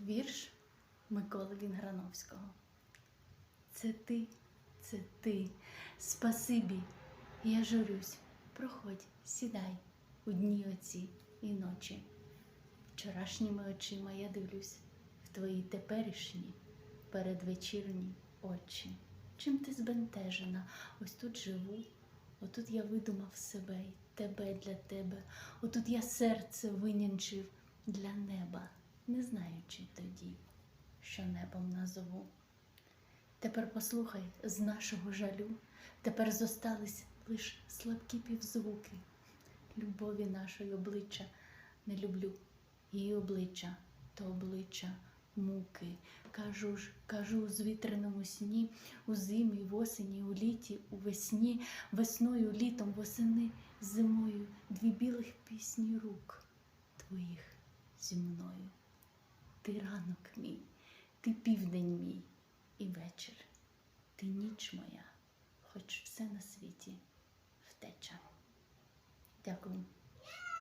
Вірш Миколи Вінграновського. Це ти, це ти, спасибі, я журюсь. Проходь, сідай у дні оці і ночі. Вчорашніми очима я дивлюсь в твої теперішні передвечірні очі. Чим ти збентежена? Ось тут живу, отут я видумав себе й тебе для тебе. Отут я серце винянчив для неба, не знаючи тоді, що небом назову. Тепер послухай з нашого жалю, тепер зостались лиш слабкі півзвуки. Любові нашої обличчя не люблю, її обличчя то обличчя муки. Кажу ж, кажу у звітряному сні, у зимі, в осені, у літі, у весні, весною, літом, восени, зимою дві білих пісні рук твоїх зі мною. Ти ранок мій, ти південь мій і вечір, ти ніч моя, хоч все на світі втеча. Дякую.